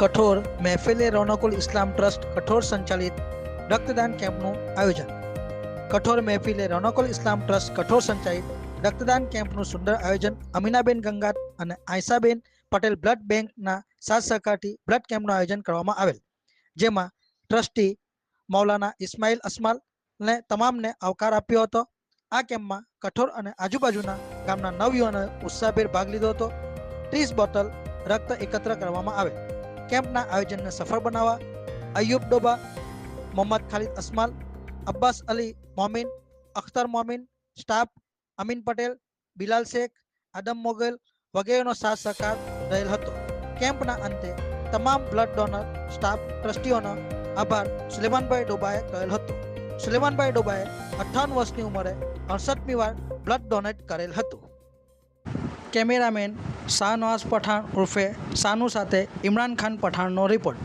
કઠોર મહેફિલે રોનકુલ ઇસ્લામ ટ્રસ્ટ કઠોર સંચાલિત રક્તદાન કેમ્પનું આયોજન. કઠોર મહેફિલે રોનકુલ ઇસ્લામ ટ્રસ્ટ કઠોર સંચાલિત રક્તદાન કેમ્પનું સુંદર આયોજન અમીનાબેન ગંગાત અને આયસાબેન પટેલ બ્લડ બેંકના સાથ સહકારથી બ્લડ કેમ્પનું આયોજન કરવામાં આવેલ, જેમાં ટ્રસ્ટી મૌલાના ઇસ્માઇલ અસમાલને તમામને આવકાર આપ્યો હતો. આ કેમ્પમાં કઠોર અને આજુબાજુના ગામના નવયુવાનોએ ઉત્સાહભેર ભાગ લીધો હતો. ત્રીસ બોટલ રક્ત એકત્ર કરવામાં આવે કેમ્પના આયોજનને સફળ બનાવવા અયુબ ડોબા, મોહમ્મદ ખાલિદ અસમાલ, અબ્બાસ અલી મોમિન, અખ્તર મોમિન, સ્ટાફ અમીન પટેલ, બિલાલ શેખ, આદમ મોગલ વગેરેનો સાથ સહકાર રહેલ હતો. કેમ્પના અંતે તમામ બ્લડ ડોનર, સ્ટાફ, ટ્રસ્ટીઓનો આભાર સુલેમાનભાઈ ડોબાએ કરેલ હતો. સુલેમાનભાઈ ડોબાએ અઠ્ઠાવન વર્ષની ઉંમરે અડસઠમી વાર બ્લડ ડોનેટ કરેલ હતું. કેમેરામેન શાહનવાઝ પઠાણ ઉર્ફે શાનુ સાથે ઇમરાન ખાન પઠાણનો રિપોર્ટ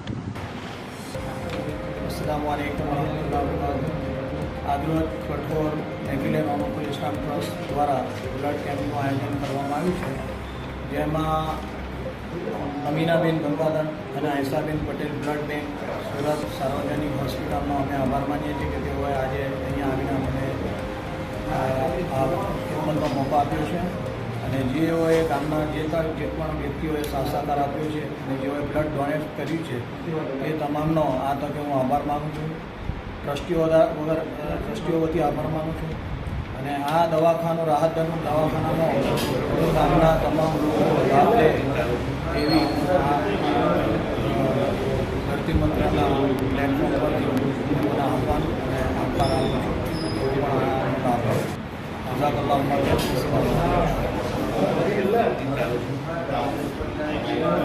આજરોજ કઠોર મહેફિલે મોહમ્મદ ઇસ્લામ ટ્રસ્ટ દ્વારા બ્લડ કેમ્પનું આયોજન કરવામાં આવ્યું છે. જેમાં અમીનાબેન ગંગાધર અને આયસાબેન પટેલ બ્લડ બેંક સુરત સાર્વજનિક હોસ્પિટલનો અમે આભાર માનીએ છીએ કે તેઓએ આજે અહીંયા આવીને અમને આ મોકો આપ્યો છે. અને જેઓએ ગામના જે જે પણ વ્યક્તિઓએ સાહસાકાર આપ્યો છે અને જેઓએ બ્લડ ડોનેટ કર્યું છે, એ તમામનો આ તકે હું આભાર માનું છું. ટ્રસ્ટીઓ વગર ટ્રસ્ટીઓ વતી આભાર માનું છું. અને આ દવાખાનું રાહતજનક દવાખાનામાં ગામના તમામ લોકો લાભ લે એવી ધરતી મંત્રના પ્લેટફોર્મ પરથી બધા આહ્વાન અને આભાર આપું છું. પણ આ લાભ જઝાકલ્લાહુ ખૈરન. Thank you.